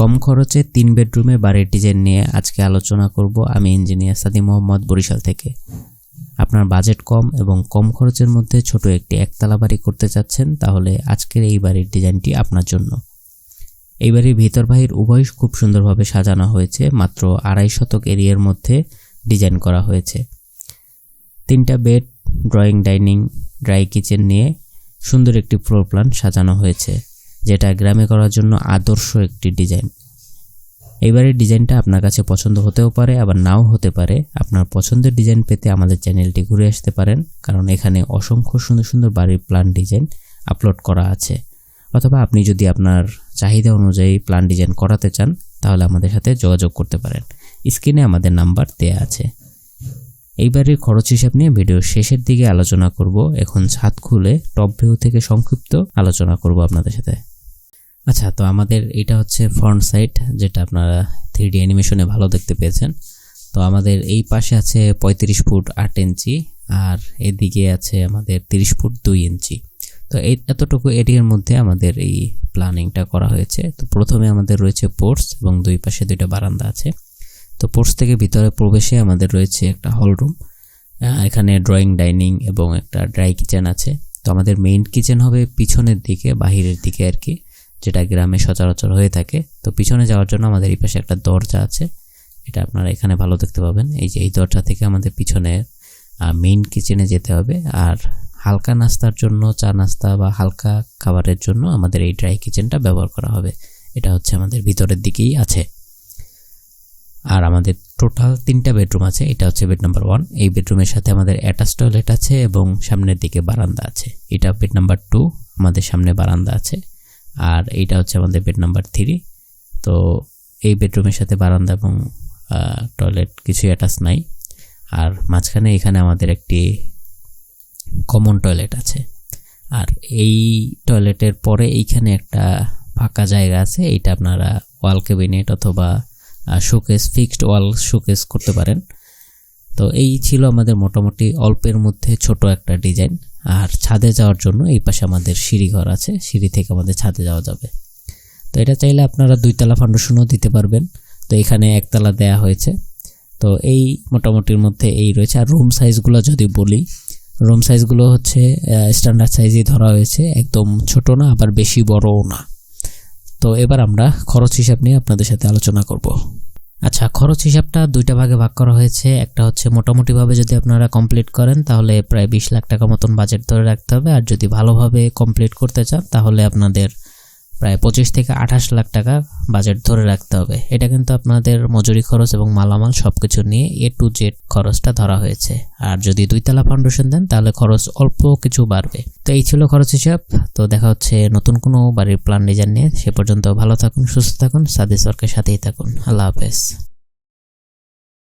কম খরচে তিন বেডরুমে বাড়ির ডিজাইন নিয়ে আজকে আলোচনা করব আমি ইঞ্জিনিয়ার সাদি মোহাম্মদ বরিশাল থেকে। আপনার বাজেট কম এবং কম খরচের মধ্যে ছোট একটি একতলা বাড়ি করতে চাচ্ছেন, তাহলে আজকের এই বাড়ির ডিজাইনটি আপনার জন্য। এই বাড়ির ভিতর বাহির উভয় খুব সুন্দরভাবে সাজানো হয়েছে, মাত্র আড়াই শতক এরিয়ার মধ্যে ডিজাইন করা হয়েছে। তিনটা bed, drawing, dining, dry kitchen নিয়ে সুন্দর একটি ফ্লোর প্ল্যান সাজানো হয়েছে। যেটা গ্রামে করার জন্য আদর্শ একটি ডিজাইন। এইবারের ডিজাইনটা আপনার কাছে পছন্দ হতেও পারে, আবার নাও হতে পারে। আপনার পছন্দের ডিজাইন পেতে আমাদের চ্যানেলটি ঘুরে আসতে পারেন, কারণ এখানে অসংখ্য সুন্দর সুন্দর বাড়ির প্ল্যান ডিজাইন আপলোড করা আছে। অথবা আপনি যদি আপনার চাহিদা অনুযায়ী প্ল্যান ডিজাইন করাতে চান, তাহলে আমাদের সাথে যোগাযোগ করতে পারেন। স্ক্রিনে আমাদের নাম্বার দেয়া আছে। এইবারের খরচ হিসাব নিয়ে ভিডিওর শেষের দিকে আলোচনা করব। এখন ছাদ খুলে টপ ভিউ থেকে সংক্ষিপ্ত আলোচনা করব আপনাদের সাথে। আচ্ছা তো আমাদের এটা হচ্ছে ফ্রন্ট সাইড যেটা আপনারা থ্রি ডি অ্যানিমেশনে ভালো দেখতে পেয়েছেন। তো আমাদের এই পাশে আছে পঁয়ত্রিশ ফুট আট ইঞ্চি আর এদিকে আছে আমাদের তিরিশ ফুট দুই ইঞ্চি তো এই এতটুকু এরিয়ার মধ্যে আমাদের এই প্ল্যানিংটা করা হয়েছে। তো প্রথমে আমাদের রয়েছে পোর্টস এবং দুই পাশে দুইটা বারান্দা আছে। তো পোর্টস থেকে ভিতরে প্রবেশে আমাদের রয়েছে একটা হল রুম এখানে ড্রয়িং ডাইনিং এবং একটা ড্রাই কিচেন আছে। তো আমাদের মেইন কিচেন হবে পিছনের দিকে, বাহিরের দিকে আর কি। যেটা গ্রামে সচরাচর হয়ে থাকে। তো পিছনে যাওয়ার জন্য আমাদের এই পাশে একটা দরজা আছে। এটা আপনারা এখানে ভালো দেখতে পাবেন। এই যে এই দরজা থেকে আমাদের পিছনে মেইন কিচেনে যেতে হবে। আর হালকা নাস্তার জন্য, চা নাস্তা বা হালকা খাবারের জন্য আমাদের এই ড্রাই কিচেনটা ব্যবহার করা হবে। এটা হচ্ছে আমাদের ভিতরের দিকেই আছে। আর আমাদের টোটাল তিনটা বেডরুম আছে। এটা হচ্ছে বেড নাম্বার ওয়ান এই বেডরুমের সাথে আমাদের অ্যাটাচ টয়লেট আছে এবং সামনের দিকে বারান্দা আছে। এটা বেড নাম্বার টু আমাদের সামনে বারান্দা আছে। আর এইটা হচ্ছে আমাদের বেড নাম্বার থ্রি তো এই বেডরুমের সাথে বারান্দা এবং টয়লেট কিছুই অ্যাটাচ নাই। আর মাঝখানে এখানে আমাদের একটি কমন টয়লেট আছে। আর এই টয়লেটের পরে এইখানে একটা ফাঁকা জায়গা আছে। এইটা আপনারা ওয়াল ক্যাবিনেট অথবা শোকেস ফিক্সড ওয়াল শোকেস করতে পারেন। তো এই ছিল আমাদের মোটামুটি অল্পের মধ্যে ছোট একটা ডিজাইন আর ছাদে যাওয়ার জন্য এই পাশে আমাদের সিঁড়ি ঘর আছে। সিঁড়ি থেকে আমাদের ছাদে যাওয়া যাবে। তো এটা চাইলে আপনারা দুইতলা ফাউন্ডেশনও দিতে পারবেন। তো এখানে একতলা দেয়া হয়েছে। তো এই মোটামুটির মধ্যে এই রয়েছে। আর রুম সাইজগুলো যদি বলি, রুম সাইজগুলো হচ্ছে স্ট্যান্ডার্ড সাইজই ধরা হয়েছে। একদম ছোট না, আবার বেশি বড়ও না। তো এবার আমরা খরচ হিসাব নিয়ে আপনাদের সাথে আলোচনা করব। আচ্ছা খরচ হিসাবটা দুইটা ভাগে ভাগ করা হয়েছে। একটা হচ্ছে মোটামুটিভাবে যদি আপনারা কমপ্লিট করেন, তাহলে প্রায় বিশ লাখ টাকা মতন বাজেট ধরে রাখতে হবে। আর যদি ভালোভাবে কমপ্লিট করতে চান, তাহলে আপনাদের প্রায় পঁচিশ থেকে আঠাশ লাখ টাকা বাজেট ধরে রাখতে হবে। এটা কিন্তু আপনাদের মজুরি খরচ এবং মালামাল সব কিছু নিয়ে এ টু জেড খরচটা ধরা হয়েছে। আর যদি দুইতলা ফাউন্ডেশন দেন, তাহলে খরচ অল্প কিছু বাড়বে। তো এই ছিল খরচ হিসাব। তো দেখা হচ্ছে নতুন কোনো বাড়ির প্ল্যান ডিজাইন নিয়ে। সে পর্যন্ত ভালো থাকুন, সুস্থ থাকুন সাদি সরকার সাথেই থাকুন। আল্লাহ হাফেজ।